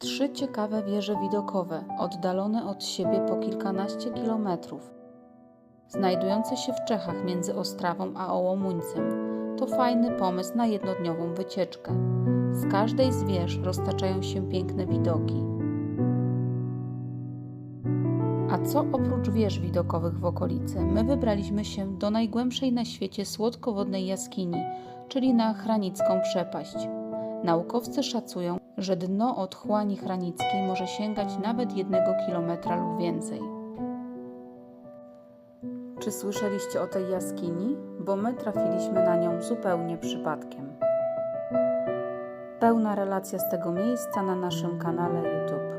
Trzy ciekawe wieże widokowe, oddalone od siebie po kilkanaście kilometrów, znajdujące się w Czechach między Ostrawą a Ołomuńcem. To fajny pomysł na jednodniową wycieczkę. Z każdej z wież roztaczają się piękne widoki. A co oprócz wież widokowych w okolicy? My wybraliśmy się do najgłębszej na świecie słodkowodnej jaskini, czyli na Chranicką Przepaść. Naukowcy szacują, że dno otchłani chranickiej może sięgać nawet jednego kilometra lub więcej. Czy słyszeliście o tej jaskini? Bo my trafiliśmy na nią zupełnie przypadkiem. Pełna relacja z tego miejsca na naszym kanale YouTube.